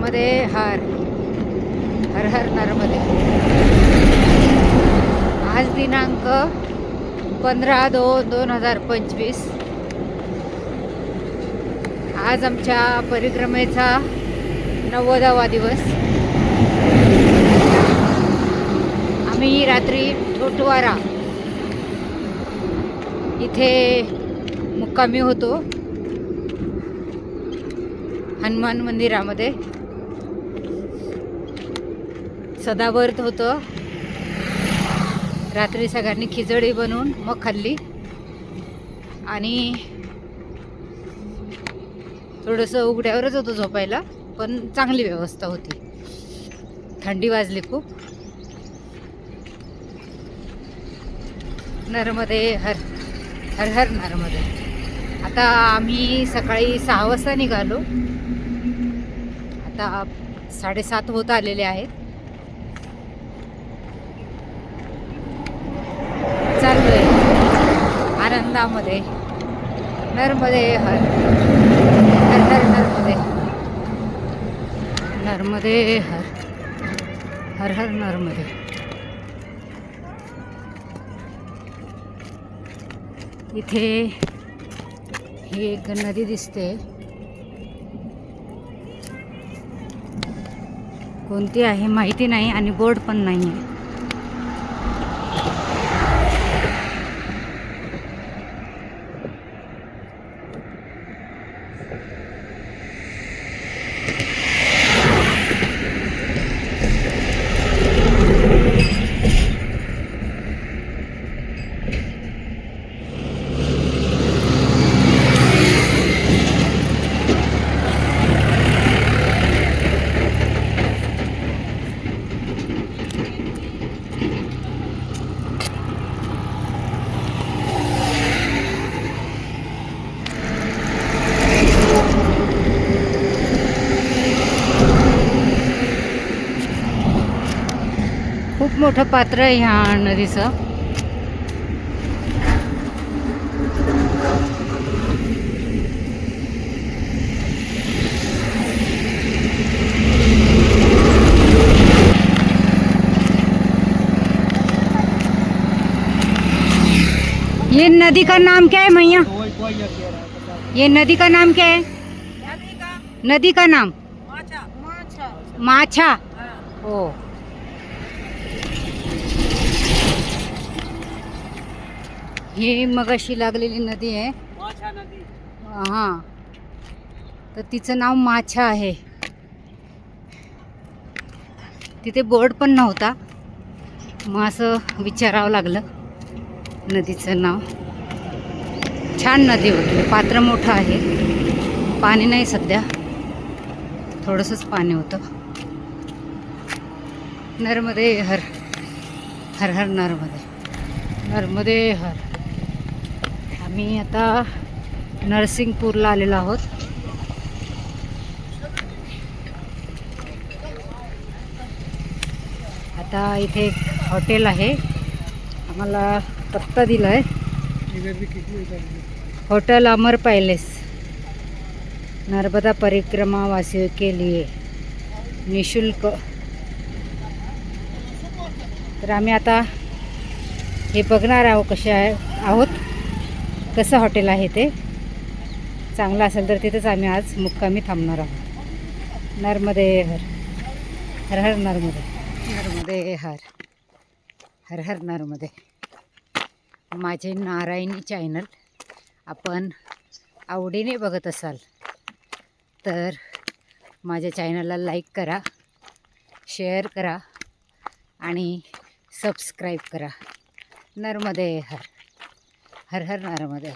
नर्मदे हर. हर हर नर्मदे. आज दिनांक पंधरा दोन दोन हजार पंचवीस. आज आमच्या परिक्रमेचा नव्वदावा दिवस. आम्ही रात्री ठोटवारा इथे मुक्कामी होतो. हनुमान मंदिरामध्ये. सदावर्त होतं. रात्री सगळ्यांनी खिचडी बनवून मग खाल्ली. आणि थोडंसं उघड्यावरच होतं झोपायला पण चांगली व्यवस्था होती. थंडी वाजली खूप. नर्मदे हर हर हर नर्मदे. आता आम्ही सकाळी सहा वाजता निघालो. आता साडेसात होत आलेले आहेत. आनंदामध्ये नर्मदे हर. हर हर नर्मदे नर्मदे हर. हर हर नर्मदे इथे ही एक नदी दिसते. कोणती आहे माहिती नाही आणि बोर्ड पण नाही आहे मोठं पात्र आहे ह्या नदीचं. ये नदी का नाम क्या है मैया? ये नदी का नाम क्या है? नदी का नाम? माछा। हो। ही मगाशी लागलेली नदी आहे. हां. तर तिचं नाव माछा आहे. तिथे बोर्ड पण नव्हता. मग असं विचारावं लागलं नदीचं नाव. छान नदी होती पात्र मोठं आहे. पाणी नाही सध्या. थोडंसंच पाणी होतं. नर्मदे हर हर हर नर्मदे. नर्मदे हर आम्ही आता नरसिंगपूरला आलेलो आहोत. आता इथे एक हॉटेल आहे. आम्हाला पत्ता दिला आहे हॉटेल अमर पॅलेस. नर्मदा परिक्रमा वासियों के लिए निशुल्क. तर आम्ही आता हे बघणार आहोत कसे आहे आहोत. कसं हॉटेल आहे ते? चांगलं असेल तर तिथेच आम्ही आज मुक्कामी थांबणार आहोत. नर्मदे हर. हर हर नर्मदे. नर्मदे हर. हर हर नर्मदे. माझे नारायणी चॅनल आपण आवडीने बघत असाल तर माझ्या चॅनलला लाईक करा शेअर करा आणि सबस्क्राईब करा. नर्मदे हर. हर हर नर्मदे